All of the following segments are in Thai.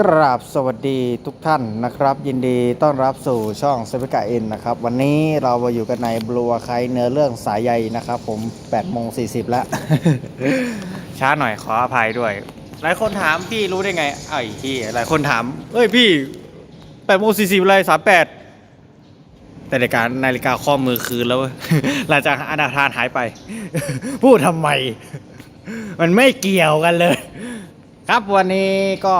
กราบสวัสดีทุกท่านนะครับ ยินดีต้อนรับสู่ช่องเซฟิกาเอ็นนะครับ วันนี้เรามาอยู่กันในบลัวไคเนื้อเรื่องสายใยนะครับ ผม8โมง40 แล้ว ช้าหน่อยขออภัยด้วย หลายคนถามพี่รู้ได้ไงไอ้ที่หลายคนถาม เอ้ยพี่8โมง40อะไร38แต่นาฬิกานาฬิกาข้อมือคืนแล้วหลังจากอนาธานหายไป พูดทำไม มันไม่เกี่ยวกันเลย ครับวันนี้ก็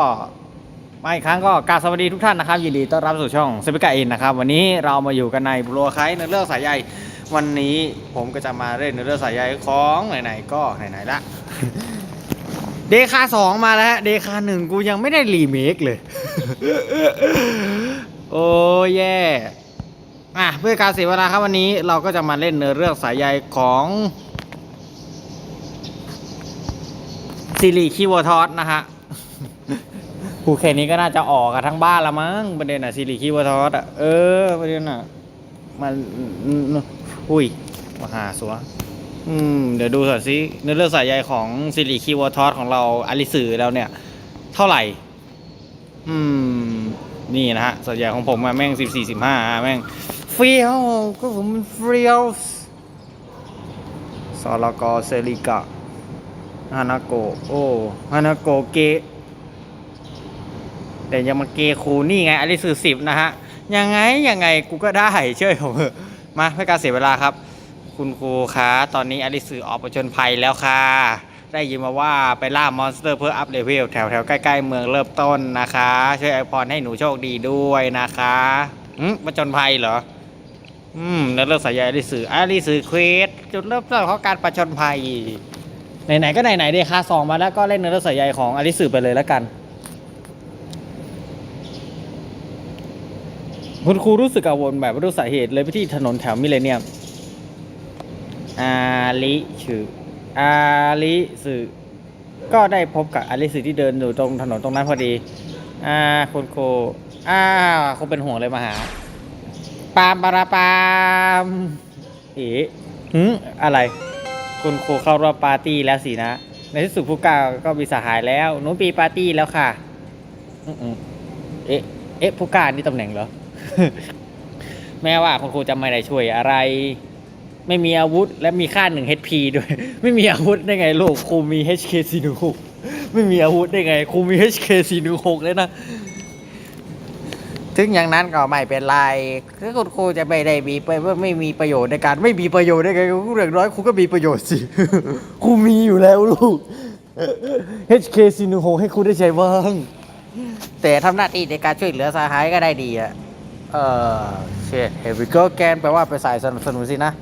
มาอีกครั้งก็กราบสวัสดีทุกท่านนะครับยินดีต้อนรับสู่ช่องเซฟิกาเอ็นนะครับวันนี้เรามาอยู่กันในบลัวไคในเรื่องสายใยวันนี้ผมก็จะมาเล่นในเรื่องสายใยของไหนๆก็ไหนๆละเดคาสองมาแล้วเดคาหนึ่งกูยังไม่ได้รีเมคเลย โอ้แย่อะเพื่อการเสียเวลาครับวันนี้เราก็จะมาเล่นเนื้อเรื่องสายใยของซิริคิวอทอสนะฮะ ผูแค่นี้ก็น่าจะออกกันทั้งบ้านละมั้งประเด็นอะซิริคิวทอสอะเออประเด็นอะมันอุ้ยมาหาสัวอืมเดี๋ยวดูสักสิเนื้อเรื่องสายใยของซิริคิวทอสของเราอลิสือแล้วเนี่ย เท่าไหร่ อืม นี่นะฮะส่วนใหญ่ของผมอะแม่งสิบสี่สิบห้าแม่งเฟี้ยวก็ผมเฟี้ยวสรกเซริกะฮานาโกโอฮานาโกเกะ แต่ยังมาเกคูนี่ไงอันนี้สื่อสิบนะฮะ ยังไง ยังไงกูก็ได้เชื่อผมเถอะมาเพื่อการเสียเวลาครับ คุณครูคะตอนนี้อลิสือออกประจนภัยแล้วค่ะ ได้ยินมาว่าไปล่ามอนสเตอร์เพื่ออัพเลเวลแถวแถวๆใกล้ๆเมืองเริ่มต้นนะคะ ช่วยไอพรให้หนูโชคดีด้วยนะคะอืมประจนภัยเหรออืมแล้วเรื่องสายใยอลิสืออลิสือเควสจุดเริ่มต้นของการประชนภัยไหนๆก็ไหนๆเดค่าสองมาแล้วก็เล่นเนื้อสายใยของอลิสือไปเลยแล้วกัน คุณครูรู้สึกกังวลแบบไม่รู้สาเหตุเลยไปที่ถนนแถวมิเลเนียม อาลิชื่ออาลิสือก็ได้พบกับอาลิสือที่เดินอยู่ตรงถนนตรงนั้นพอดี อ่าคุณครูอ้าวคงเป็นห่วงเลยมาหา ปามปาราปาม เอ๋หืมอะไร คุณครูเข้ารอบปาร์ตี้แล้วสินะ ในที่สุดผู้กล้าก็มีสหายแล้วหนูปีปาร์ตี้แล้วค่ะ อืมๆเอ๊ะ เอ๊ะผู้กล้านี่ตำแหน่งเหรอ แม้ว่าคุณครูจะไม่ได้ช่วยอะไร ไม่มีอาวุธ และมีค่าหนึ่ง HP ด้วย ไม่มีอาวุธได้ไงลูกครูมี HK 4 1 6ไม่มีอาวุธได้ไงครูมี HK 4 1 6เลยนะถึงอย่างนั้นก็ไม่เป็นไรคือคุณครูจะไม่ได้มีไปว่าไม่มีประโยชน์ในการไม่มีประโยชน์ได้ไงครูอย่างน้อยครูก็มีประโยชน์สิครูมีอยู่แล้วลูก HK 4 1 6ให้ครูได้ใช้บ้างแต่ทำหน้าที่ในการช่วยเหลือสหายก็ได้ดีอะ เออเช่เฮวิโกแกนแปลว่าไปนสายสนับสนุนสินะ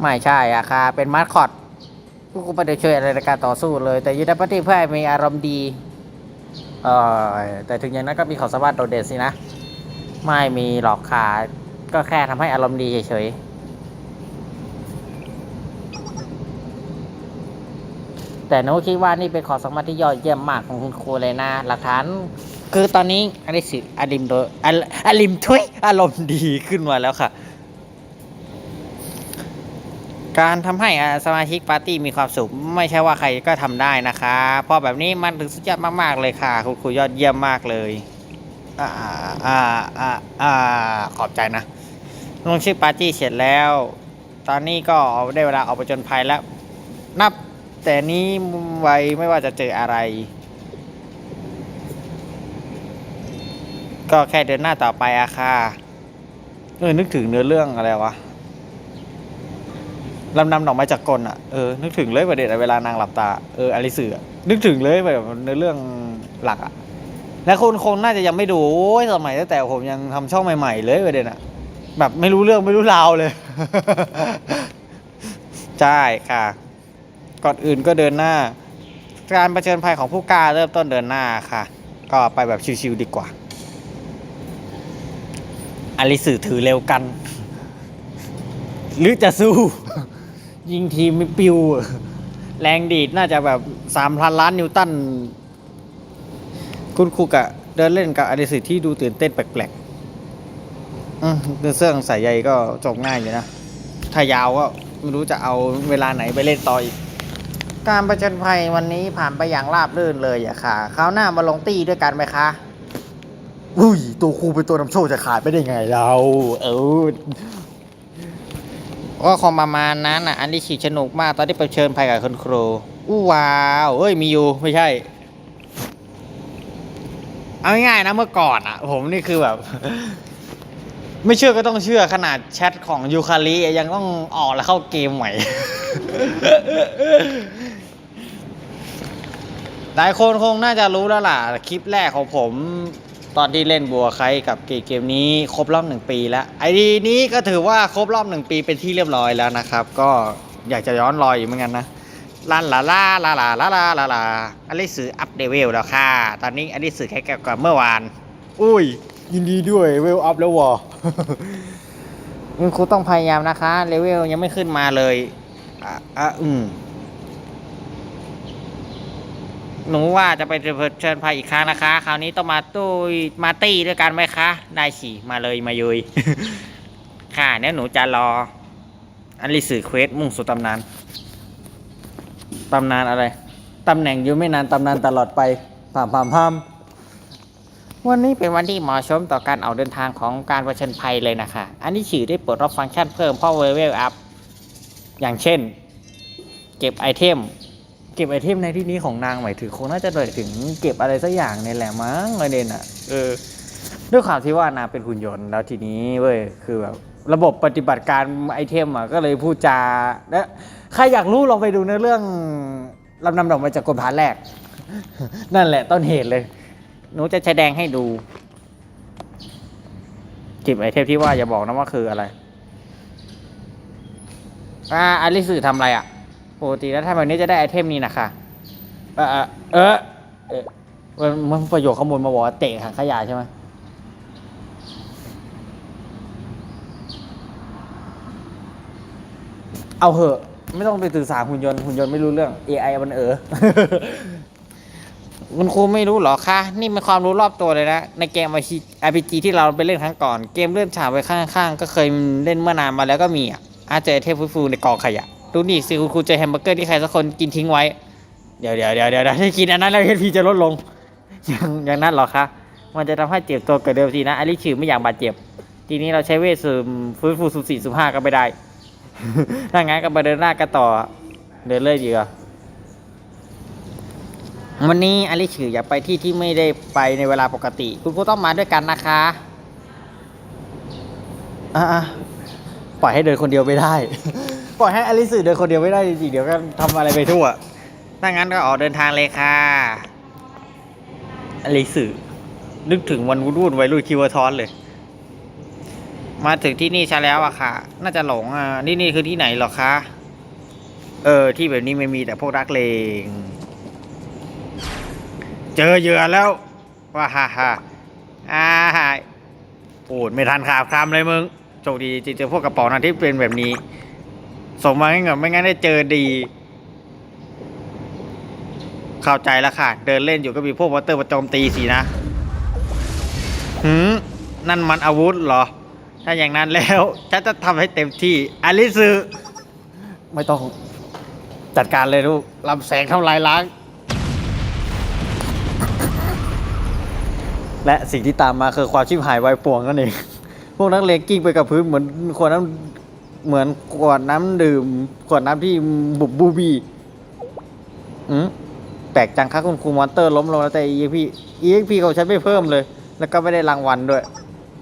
ไม่ใช่อะค่ะเป็นมาสคอตกูก็ไม่ได้ช่วยอะไรในการต่อสู้เลย แต่ยูนิปฏิเพื่อให้มีอารมณ์ดีเออแต่ถึงอย่างนั้นก็มีความสามารถโดดเด่นสินะ ไม่มีหรอกค่ะก็แค่ทำให้อารมณ์ดีเฉยๆแต่หนูคิดว่านี่เป็นความสามารถที่ยอดเยี่ยมมากของคุณครูเลยนะ หลักฐาน คือตอนนี้อลิสิอลิมโดอลอลิมทุยอารมณ์ดีขึ้นมาแล้วค่ะ การทำให้สมาชิกปาร์ตี้มีความสุข ไม่ใช่ว่าใครก็ทำได้นะคะ เพราะแบบนี้มันถึงสุดยอดมากๆเลยค่ะคุณครูยอดเยี่ยมมากเลยอ่าอ่าอ่าอ่าขอบใจนะลงชื่อปาร์ตี้เสร็จแล้ว ตอนนี้ก็ได้เวลาออกไปจนภัยแล้ว นับแต่นี้ไว้ไม่ว่าจะเจออะไร ก็แค่เดินหน้าต่อไปอะค่ะเออนึกถึงเนื้อเรื่องอะไรวะลำนำดอกไม้จากกลอะเออนึกถึงเลยประเด็นเวลานางหลับตาเอออลิสืออนึกถึงเลยแบบเนื้อเรื่องหลักอะและคุณคงน่าจะยังไม่ดูโอ้ยสมัยตั้งแต่ผมยังทำช่องใหม่ๆเลยประเด็นอะแบบไม่รู้เรื่องไม่รู้ราวเลย ใช่ค่ะ ก่อนอื่นก็เดินหน้า การประชิญภัยของผู้กล้าเริ่มต้นเดินหน้าค่ะ ก็ไปแบบชิวๆดีกว่า อลิสือถือเร็วกัน หรือจะสู้ ยิงทีมไม่ปิว แรงดีดน่าจะแบบสามพันล้านนิวตัน คุณครูกะเดินเล่นกับอดิสิทที่ดูตื่นเต้นแปลกๆอืมเดินเสื้องสายใยก็จบง่ายอยู่นะ ถ้ายาวก็ไม่รู้จะเอาเวลาไหนไปเล่นต่ออีก การประชันภัยวันนี้ผ่านไปอย่างราบรื่นเลยอะค่ะคราวหน้ามาลงตีด้วยกันไหมคะ อุ้ย ตัวครูเป็นตัวนำโชคจะขาดไปได้ไงเรา เออก็คงประมาณนั้นอะ อันนี้ฉีดสนุกมากตอนที่ไปเชิญภัยกับคุณครู อู้ว้าวเอ้ยมีอยู่ไม่ใช่ เอาง่ายๆนะเมื่อก่อนอะ ผมนี่คือแบบ ไม่เชื่อก็ต้องเชื่อขนาดแชทของยูคาริยังต้องออกแล้วเข้าเกมใหม่หลายคนคงน่าจะรู้แล้วล่ะ คลิปแรกของผม ตอนที่เล่นบัวไคกับเกมเกมนี้ครบรอบหนึ่งปีแล้วไอดีนี้ก็ถือว่าครบรอบหนึ่งปีเป็นที่เรียบร้อยแล้วนะครับ ก็อยากจะย้อนรอยอยู่เหมือนกันนะลาลาลาลาลาลาลาลาลาอลิสืออัปเดเวลแล้วค่ะ ตอนนี้อลิสือแค่กับเมื่อวาน อุ้ย ยินดีด้วยเวลอัพแล้ววะคุณครูต้องพยายามนะคะเลเวลยังไม่ขึ้นมาเลยอะอะอืม หนูว่าจะไปเชิญภัยอีกครั้งนะคะ คราวนี้ต้องมาตุ้ยมาตี้ด้วยกันไหมคะ ได้สิมาเลยมายุยค่ะเนี่ยหนูจะรอ อันลิสือเควสมุ่งสู่ตำนานตำนานอะไรตำแหน่งอยู่ไม่นานตำนานตลอดไปพามพามพามวันนี้เป็นวันที่เหมาะสมต่อการออกเดินทางของการประชันภัยเลยนะคะ อันนี้ชื่อได้ปลดล็อกฟังก์ชันเพิ่มเพราะเลเวลอัพ อย่างเช่น เก็บไอเทม เก็บไอเทมในที่นี้ของนางหมายถึงคงน่าจะหมายถึงเก็บอะไรสักอย่างเนี่ยแหละมั้งประเด็นอะเออด้วยความที่ว่านางเป็นหุ่นยนต์แล้วทีนี้เว้ยคือแบบระบบปฏิบัติการไอเทมอะก็เลยพูดจาและใครอยากรู้ลองไปดูในเรื่องลำนำดอกมาจากกลพานแรก นั่นแหละต้นเหตุเลย หนูจะแสดงให้ดูจิบไอเทมที่ว่าอย่าบอกนะว่าคืออะไร อ่าอันลิสือทำอะไรอะ ปกติแล้วถ้าแบบนี้จะได้ไอเทมนี้นะคะเออเออเออเออมันมันประโยคขโมยมาบอกว่าเตะถังขยะใช่ไหมเอาเหอะ ไม่ต้องไปสื่อสารหุ่นยนต์หุ่นยนต์ไม่รู้เรื่อง AI มันเออคุณครูไม่รู้เหรอคะ นี่เป็นความรู้รอบตัวเลยนะ ในเกม RPG ที่เราไปเล่นครั้งก่อน เกมเลื่อนฉากไปข้างๆ ก็เคยเล่นเมื่อนานมาแล้วก็มีอะอาจเจอเทพฟูๆในกองขยะ ดูนี่สิคุณครูเจอแฮมเบอร์เกอร์ที่ใครสักคนกินทิ้งไว้ เดี๋ยวเดี๋ยวเดี๋ยวเดี๋ยวถ้ากินอันนั้นแล้ว HP จะลดลง อย่างอย่างนั้นเหรอคะ มันจะทำให้เจ็บตัวเกิดเดิมทีนะอันนี้ชื่อไม่อยากบาดเจ็บ ทีนี้เราใช้เวทสูมฟื้นฟูสูสี่สูห้าก็ไม่ได้ถ้างั้นก็มาเดินหน้ากันต่อ เดินเลยดีกว่าวันนี้อลิชื่ออยากไปที่ที่ไม่ได้ไปในเวลาปกติ คุณครูต้องมาด้วยกันนะคะอะปล่อยให้เดินคนเดียวไม่ได้ ปล่อยให้อลิสเดินคนเดียวไม่ได้จริงๆเดี๋ยวก็ทำอะไรไปทั่ว ถ้างั้นก็ออกเดินทางเลยค่ะอลิสนึกถึงวันวุ่นๆวัยรุ่นคิวทอนเลย มาถึงที่นี่ใช่แล้วอะค่ะ น่าจะหลงอะนี่นี่คือที่ไหนหรอคะ เออ ที่แบบนี้ไม่มีแต่พวกรักเลง เจอเหยื่อแล้วว่าฮ่าฮ่าอ่าโอดไม่ทันขาบคำเลยมึงโชคดีจริงๆเจอพวกกระเป๋านั้นที่เป็นแบบนี้ ส่งมาให้เงินไม่งั้นได้เจอดี เข้าใจแล้วค่ะ เดินเล่นอยู่ก็มีพวกวอเตอร์มาโจมตีสินะหืมนั่นมันอาวุธเหรอ ถ้าอย่างนั้นแล้วฉันจะทำให้เต็มที่อลิซึไม่ต้องจัดการเลยลูกลำแสงทำลายล้าง และสิ่งที่ตามมาคือความชิบหายวายป่วงนั่นเอง พวกนักเลงกิ้งไปกับพื้นเหมือนขวดน้ำ เหมือนขวดน้ำดื่ม ขวดน้ำที่บุบบูบีอืมแปลกจังครับคุณครูมอนเตอร์ล้มลงแล้วแต่ EXP EXP ของฉันไม่เพิ่มเลย แล้วก็ไม่ได้รางวัลด้วย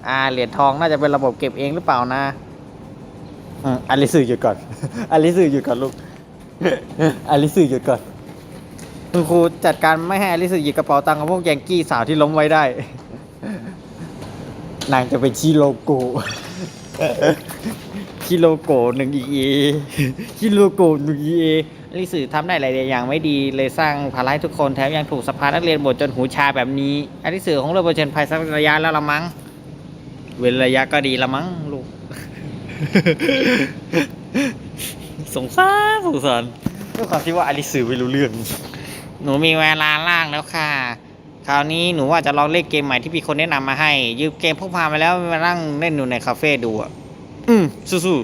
อ่าเหรียญทองน่าจะเป็นระบบเก็บเองหรือเปล่านะอืมอลิสือหยุดก่อน อลิสือหยุดก่อนลูก อลิสือหยุดก่อน คุณครูจัดการไม่ให้อลิสือหยิบกระเป๋าตังค์ของพวกแยงกี้สาวที่ล้มไว้ได้ นางจะเป็นชิโลโก้ ชิโลโกหนึ่งอีเอชิโลโกหนึ่งอีเออลิสือทำได้หลายอย่างไม่ดีเลยสร้างภาระให้ทุกคนแถมยังถูกสภานักเรียนบ่นจนหูชาแบบนี้อลิสือของเราเผชิญภัยสักระยะแล้วละมั้ง เว้นระยะก็ดีละมั้งลูก สงสารสงสารด้วยความที่ว่าอลิสื่อไม่รู้เรื่อง หนูมีเวลาล่างแล้วค่ะคราวนี้หนูว่าจะลองเล่นเกมใหม่ที่มีคนแนะนำมาให้ ยืมเกมพกพามาแล้วมานั่งเล่นอยู่ในคาเฟ่ดูอะ อืมสู้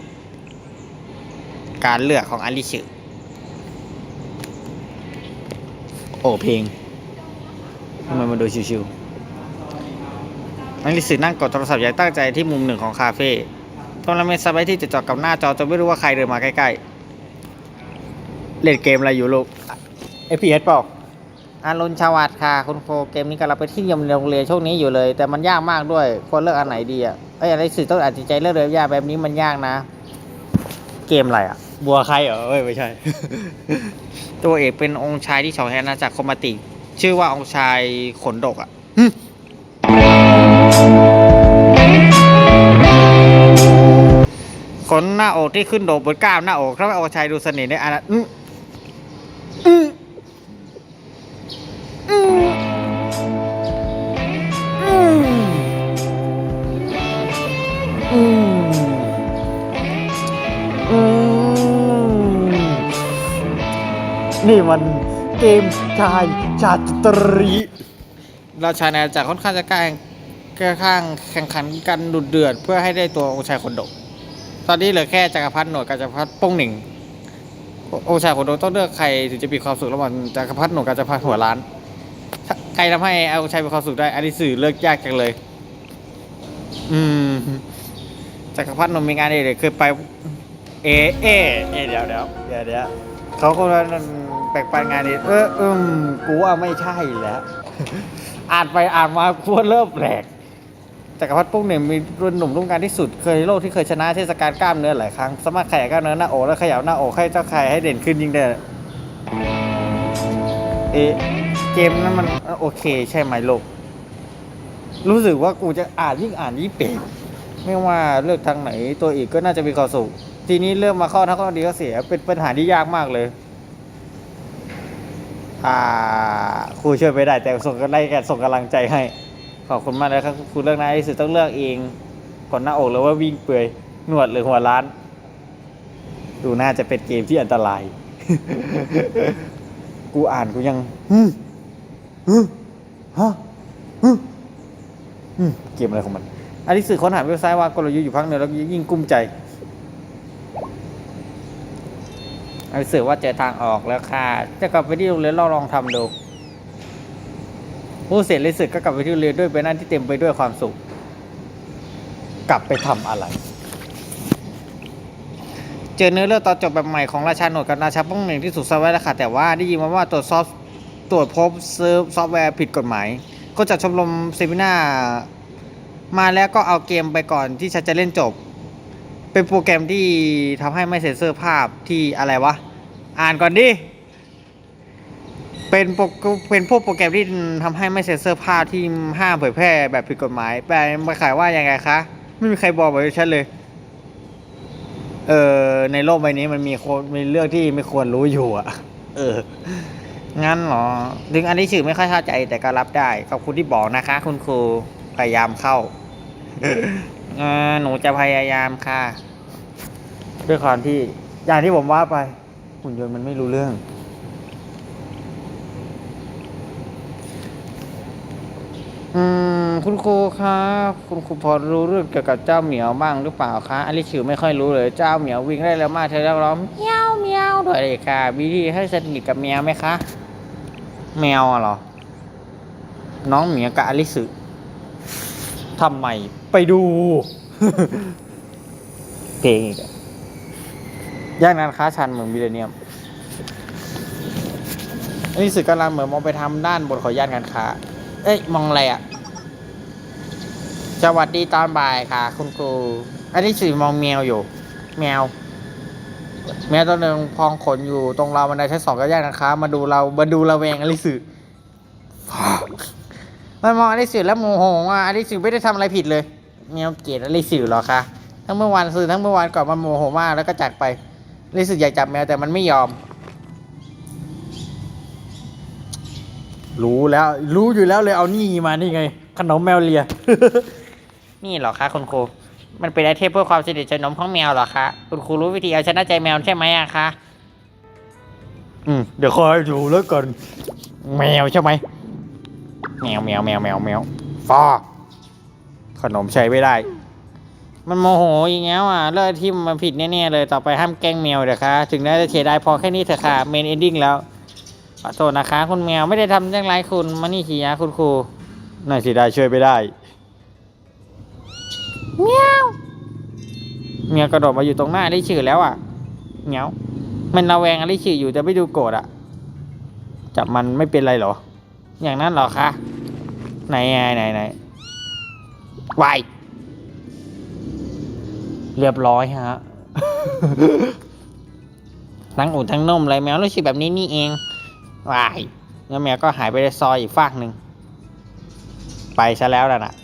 การเลือกของอลิสือๆโอ้เพลงทำไมมันดูชิวนักลิสินั่งกดโทรศัพท์อย่างตั้งใจที่มุมหนึ่งของคาเฟ่ตรงนั้นเป็นสบายที่จะจอดกับหน้าจอจนไม่รู้ว่าใครเดินมาใกล้ๆ เล่นเกมอะไรอยู่ลูก FPS เปล่า อารุณชวัดค่ะ คุณโฟเกมนี้กำลังไปนที่นิยมในโรงเรียนช่วงนี้อยู่เลย แต่มันยากมากด้วยควรเลือกอันไหนดีอะไอ้ยอะไรสื่อต้องตัดสินใจเลือกเลยยากแบบนี้มันยากนะ เกมอะไรอะ บัวใครเหรอเอ้ยไม่ใช่ ตัวเอกเป็นองค์ชายที่ฉองแฮนาจากโคมาติ ชื่อว่าองค์ชายขนดกอะขนหน้าอกที่ขึ้นโดกบนกล้ามหน้าอกถ้าไม่องค์ชายดูเสน่ห์ในอันนั้นอื้ออื้อ นี่มันเกมชายชาตรีเราชายนาจากรค่อนข้างจะกล้าค่อนข้างแข่งขันกันดุเดือด เพื่อให้ได้ตัวองค์ชายคนโดกตอนนี้เหลือแค่จักรพรรดิหนวดกับจักรพรรดิโป้งหนึ่งโองค์ชายคนโดกต้องเลือกใครถึงจะมีความสุขระหว่างจักรพรรดิหนวดกับจักรพรรดิหัวล้านถ้าใครทำให้องค์ชายมีความสุขได้อันนี้สื่อเลือกยากจังเลย อืมจักรพรรดิหนวดมีงานเด็กคือไป เอเอเอเดี๋ยวเดี๋ยวเดี๋ยวเดี๋ยว เขาก็แบ่งปันงานเด็กเอออืมกูว่าไม่ใช่แล้ว อ่านไปอ่านมากูว่าเริ่มแปลกจักรพรรดิปุ๊กเนี่ยมีรุ่นหนุ่มรุ่งการที่สุดเคยโลกที่เคยชนะเทศกาลกล้ามเนื้อหลายครั้งสามารถขยายกล้ามเนื้อหน้าอกและขยับหน้าอกให้เจ้าใครให้เด่นขึ้นยิ่งได้เอเกมนั้นมันโอเคใช่ไหมลูกรู้สึกว่ากูจะอ่านยิ่งอ่านยิ่งเปรกไม่ว่าเลือกทางไหนตัวอีกก็น่าจะมีความสุข ทีนี้เริ่มมาเข้าทั้งข้อดีก็เสีย เป็นปัญหาที่ยากมากเลย อ่าครูช่วยไปได้ แต่ส่งกันไล่กันส่งกำลังใจให้ ขอบคุณมากเลยครับครูเลือกนายที่สุดต้องเลือกเองก่อนหน้าอกหรือว่าวิ่งเปื่อยหนวดหรือหัวล้าน ดูน่าจะเป็นเกมที่อันตราย กูอ่านกูยังฮึมฮึมฮะฮึมฮึมเกมอะไรของมันอันนี้สื่อค้นหาเว็บไซต์ว่ากลยุทธ์อยู่พักหนึ่งแล้วยิ่งกุ้มใจ อันนี้สื่อว่าเจอทางออกแล้วค่ะ จะกลับไปที่โรงเรียนเราลองทำดูผู้เสร็จเลยศึกก็กลับไปที่โรงเรียนด้วยใบหน้าที่เต็มไปด้วยความสุข กลับไปทำอะไร เจอเนื้อเรื่องตอนจบแบบใหม่ของราชาหนวดกับราชาป้องหนึ่งที่ถูกซ่อนไว้แล้วค่ะ แต่ว่าได้ยินมาว่าตรวจสอบตรวจพบซื้อซอฟต์แวร์ผิดกฎหมาย ก็จัดชมรมเซมินามาแล้วก็เอาเกมไปก่อนที่ฉันจะเล่นจบ เป็นโปรแกรมที่ทำให้ไม่เซ็นเซอร์ภาพที่อะไรวะ อ่านก่อนดิ เป็นโปรเป็นพวกโปรแกรมที่ทำให้ไม่เซ็นเซอร์ภาพที่ห้ามเผยแพร่แบบผิดกฎหมาย แปลมาขายว่ายังไงคะ ไม่มีใครบอกไว้ฉันเลย เออในโลกใบนี้มันมีคนมีเรื่องที่ไม่ควรรู้อยู่อะเออ งั้นเหรอ ถึงอันนี้สื่อไม่ค่อยเข้าใจแต่ก็รับได้ ขอบคุณที่บอกนะคะ คุณครูพยายามเข้า หนูจะพยายามค่ะ ด้วยความที่อย่างที่ผมว่าไป หุ่นยนต์มันไม่รู้เรื่อง อืม คุณครูคะคุณครูพอรู้เรื่องเกี่ยวกับเจ้าเหมียวบ้างหรือเปล่าคะอลิชิวไม่ค่อยรู้เลยเจ้าเหมียววิ่งได้เร็วมากเธอแล้วร้องเมียวเมียวด้วยเลยค่ะมีวิธีให้สนิทกับแมวไหมคะ แมวอะเหรอ น้องเหมียวกับอลิสึ ทำไมไปดู เพลงอีกอะย่านงานค้าชันเมืองมิเลเนียมอลิสึกำลังเหมือนมองไปทำด้านบนของย่านการค้า เอ้ย มองอะไรอะสวัสดีตอนบ่ายค่ะ คุณครู อันนี้สื่อมองแมวอยู่ แมว แมวตัวหนึ่งพองขนอยู่ตรงเราวบันไดชั้นสองก็ย่านนะคะ มาดูเรามาดูเราแวงอลิสื่อ มันมองอลิสื่อแล้วโมโหว่าอลิสื่อไม่ได้ทำอะไรผิดเลยแมวเกลียดอลิสื่อหรอคะทั้งเมื่อวานสื่อทั้งเมื่อวานก่อนมันโมโหมากแล้วก็จากไปอลิสื่ออยากจับแมวแต่มันไม่ยอม รู้แล้ว รู้อยู่แล้วเลยเอานี่มานี่ไง ขนมแมวเลีย นี่เหรอคะคุณครูมันเป็นไอเทมเพื่อความสนิทสนมของแมวเหรอคะคุณครูรู้วิธีเอาชนะใจแมวใช่ไหมอะคะอืมเดี๋ยวคอยดูแล้วกันแมวใช่ไหม แมวแมวแมวแมวแมวฟอขนมใช้ไม่ได้ มันโมโหอย่างเงี้ยอะเลิกที่มันผิดแน่ๆเลยต่อไปห้ามแกล้งแมวเดี๋ยวคะถึงได้จะเสียดายพอแค่นี้เถอะค่ะเมนเอนดิ้งแล้วขอโทษนะคะ คุณแมวไม่ได้ทำเรื่องไรคุณมานี่ขี่ยาคุณครูน่าเสียดายช่วยไม่ได้เมียวเมียกระโดดมาอยู่ตรงหน้าได้ชื่อแล้วอะเมียวมันระแวงอะไรชื่ออยู่จะไม่ดูโกรธอะจับมันไม่เป็นไรเหรอ อย่างนั้นหรอคะไหนไหนไหนไหนวายเรียบร้อยฮะทั้งอุ่นทั้งนุ่มเลยแมวรู้สึกแบบนี้นี่เองวายแล้วแมวก็หายไปในซอยอีกฟากหนึ่งไปซะแล้วล่ะนะ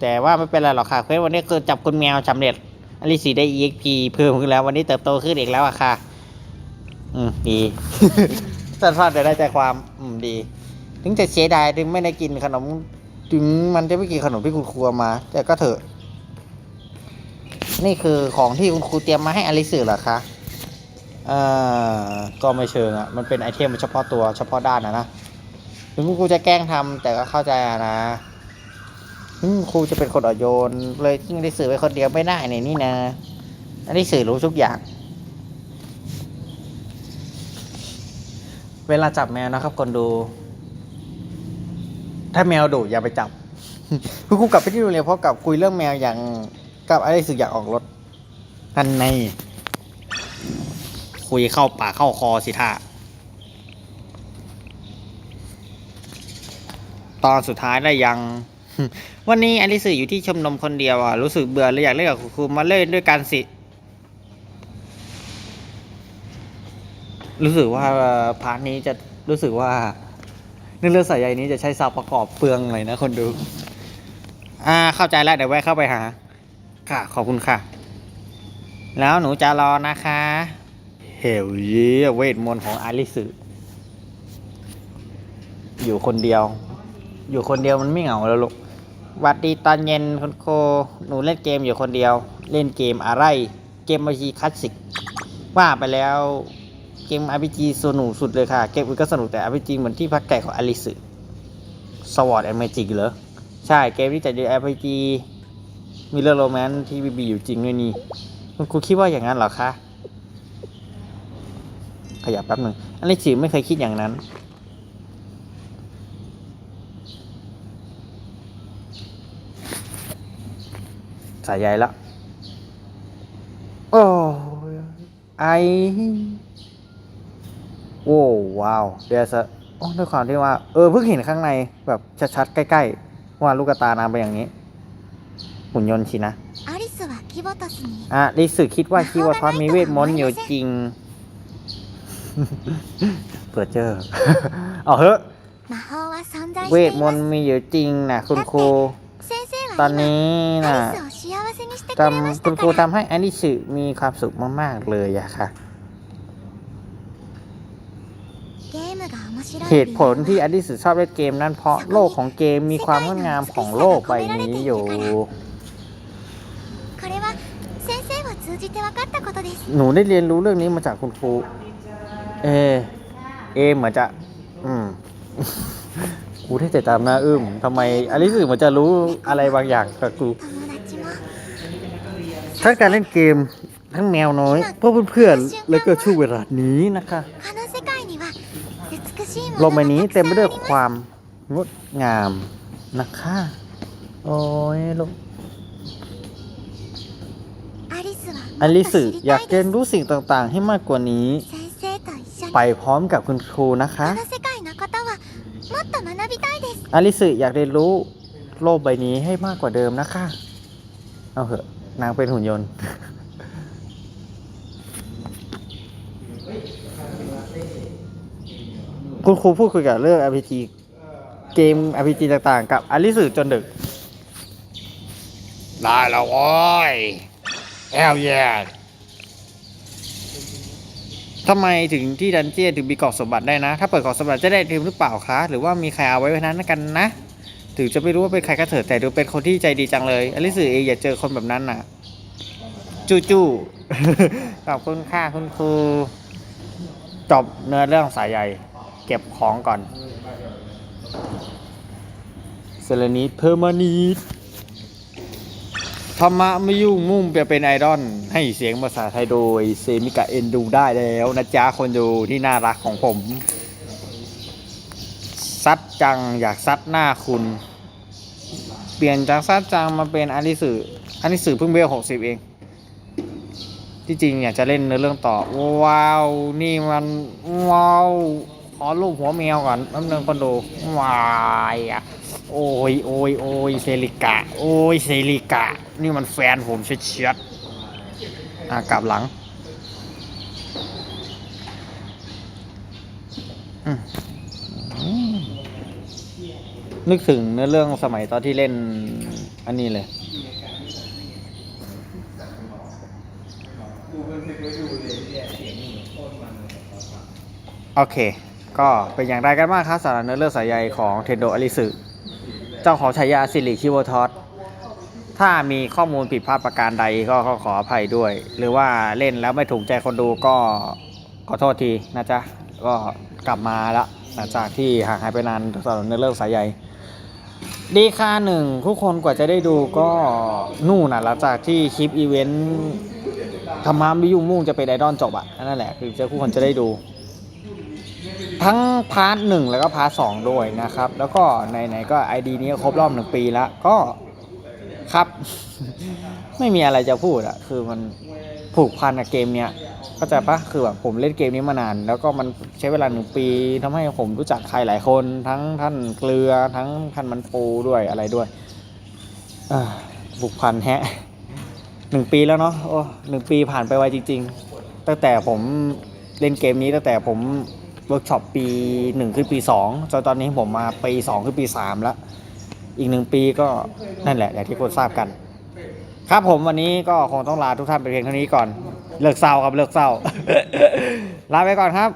แต่ว่าไม่เป็นไรหรอกค่ะเควสวันนี้คือจับคุณแมวสำเร็จอลิสีได้ EXP เพิ่มขึ้นแล้ววันนี้เติบโตขึ้นอีกแล้วอะค่ะ อืมดีสั้นๆแต่ได้ใจความ อืมดี ถึงจะเสียดายถึงไม่ได้กินขนม ถึงมันจะไม่กินขนมที่คุณครูมา แต่ก็เถอะ นี่คือของที่คุณครูเตรียมมาให้อลิสือเหรอคะอ่าก็ไม่เชิงอะ่ะมันเป็นไอเทมเฉพาะตัวเฉพาะด้านนะนะถึงคุณครูจะแกล้งทำแต่ก็เข้าใจนะครูจะเป็นคนอ่อนโยน เลยทิ้งอลิสือไว้คนเดียวไม่ได้ในนี่นะอลิสือรู้ทุกอย่าง เวลาจับแมวนะครับคนดู ถ้าแมวดุอย่าไปจับ คุณครูกลับไปที่โรงเรียนเพราะกับคุยเรื่องแมวอย่างกับอะไรสึกอยากออกรถกันใน คุยเข้าปากเข้าคอสิท่าตอนสุดท้ายได้ยัง วันนี้อลิสืออยู่ที่ชมรมคนเดียวอะรู้สึกเบื่อเลยอยากเล่นกับคุณครูมาเล่นด้วยกันสิ รู้สึกว่าพาร์ทนี้จะรู้สึกว่า เรื่องเรื่องสายใยนี้จะใช้ซาวประกอบเปลืองหน่อยนะคนดู อ่าเข้าใจแล้วเดี๋ยวแวะเข้าไปหา ค่ะขอบคุณค่ะ แล้วหนูจะรอนะคะเฮลเยเวทมนต์ของอาริสึอยู่คนเดียว อยู่คนเดียวมันไม่เหงาแล้วลูกวัดดีตอนเย็นคุณโคหนูเล่นเกมอยู่คนเดียว เล่นเกมอะไร เกมบัญชีคลาสสิก ว่าไปแล้ว เกม RPG สนุกสุดเลยค่ะ เกมอื่นก็สนุกแต่ RPG เหมือนที่พักไก่ของอลิสึสวอตแอนด์แมจิกเหรอ ใช่ เกมที่จัดอยู่ RPG มีเรื่องโรแมนต์ที่บีบีอยู่จริงด้วยนี่คุณครูคิดว่าอย่างนั้นเหรอคะ ขยับแป๊บหนึ่งอันนี้จิไม่เคยคิดอย่างนั้นสายใยละโอ้ยไอ โอ้ว้าวเดี๋ยวจะด้วยความที่ว่า เออเพิ่งเห็นข้างในแบบชัดๆใกล้ๆ ว่าลูกตานาำเป็นอย่างนี้ หุ่นยนต์ชินะอะลิสึคิดว่าคิวทอสมีเวทมนต์อยู่จริงเปิดเจอเอาเฮ้เวทมนต์มีอยู่จริงนะคุณครูตอนนี้นะทำคุณครูทำให้อันิสึมีความสุขมากๆเลยอะค่ะ เหตุผลที่อลิสชอบเล่นเกมนั้นเพราะโลกของเกมมีความงดงามของโลกใบนี้อยู่หนูได้เรียนรู้เรื่องนี้มาจากคุณครู เอ เอเหมือนจะ อืมกูได้แต่ตามหน้าอึ้มทำไมอลิสเหมือนจะรู้อะไรบางอย่างกับกูทั้งการเล่นเกมทั้งแมวน้อยพวกเพื่อนๆและก็ช่วงเวลานี้นะคะ ลมใบนี้เต็มไปด้วยความงดงามนะคะโอ้ยลูกอลิสึอยากเรียนรู้สิ่งต่างๆ ให้มากกว่านี้ ไปพร้อมกับคุณครูนะคะอลิสึอยากเรียนรู้โลกใบนี้ให้มากกว่าเดิมนะคะ เอาเหอะนางเป็นหุ่นยนต์ คุณครูพูดคุยกับเรื่อง RPG เกม RPG ต่างๆ กับอลิสึจนดึก ได้แล้วโอ้ยแอลแย่ทำไมถึงที่ดันเจียนถึงมีกล่องสมบัติได้นะ ถ้าเปิดกล่องสมบัติจะได้เทมหรือเปล่าคะ หรือว่ามีใครเอาไว้ไว้นั้นกันนะ ถึงจะไม่รู้ว่าเป็นใครก็เถิดแต่ดูเป็นคนที่ใจดีจังเลย อลิสือเองอย่าเจอคนแบบนั้นน่ะจู้จู้ขอบคุณค่ะคุณครูจบเนื้อเรื่องสายใหญ่ เก็บของก่อนเซเลนิดเพอร์มานีดธรรมะไม่ยุ่งมุ่งไปเป็นไอดอลให้เสียงภาษาไทยโดยเซมิกะเอ็นดูได้แล้วนะจ๊ะคนดูที่น่ารักของผม ซัดจังอยากซัดหน้าคุณ เปลี่ยนจากซัดจังมาเป็นอาริสึอันนี้สื่อเพิ่งเบลหกสิบเอง ที่จริงอยากจะเล่นเนื้อเรื่องต่อ ว้าว นี่มันว้าว อรูปหัวแมวก่อนแป๊บนึงคนดูวายอะโอ้ยโอ้ยโอ้ยเซริกะ โอ้ยเซริกะ นี่มันแฟนผมเชียดอะกลับหลังนึกถึงเนื้อเรื่องสมัยตอนที่เล่นอันนี้เลยโอเค ก็เป็นอย่างไรกันบ้างครับสำหรับเนื้อเรื่องสายใยของเทนโดอลิสึเจ้าของฉายาสิริคิโวทอสถ้ามีข้อมูลผิดพลาดประการใดก็ขอขอภัยด้วย หรือว่าเล่นแล้วไม่ถูกใจคนดูก็ขอโทษทีนะจ๊ะ ก็กลับมาแล้วหลังจากที่ห่างหายไปนานสำหรับเนื้อเรื่องสายใยดีค่าหนึ่งทุกคนกว่าจะได้ดูก็นู่นนะหลังจากที่คลิปอีเวนต์ทำมามวิยุ่งมุ่งจะเป็นไอดอลจบอะนั่นแหละคือจะทุกคนจะได้ดู ทั้งพาร์ทหนึ่งแล้วก็พาร์ทสองด้วยนะครับ แล้วก็ไหนๆก็ ID นี้ครบรอบหนึ่งปีแล้วก็ครับ ไม่มีอะไรจะพูดอะคือมันผูกพันกับเกมเนี้ยเข้าใจปะคือแบบผมเล่นเกมนี้มานาน แล้วก็มันใช้เวลาหนึ่งปีทำให้ผมรู้จักใครหลายคน ทั้งท่านเกลือทั้งท่านมันปูด้วยอะไรด้วยอผูกพันแฮะหนึ่งปีแล้วเนาะโอ้หนึ่งปีผ่านไปไวจริง ๆ ตั้งแต่ผมเล่นเกมนี้ตั้งแต่ผม เวิร์กช็อปปีหนึ่งขึ้นปีสองจนตอนนี้ผมมาปีสองขึ้นปีสามแล้ว อีกหนึ่งปีก็นั่นแหละอย่างที่คนทราบกัน ครับผมวันนี้ก็คงต้องลาทุกท่านไปเพียงเท่านี้ก่อน เลิกเศร้าครับเลิกเศร้า ลาไปก่อนครับ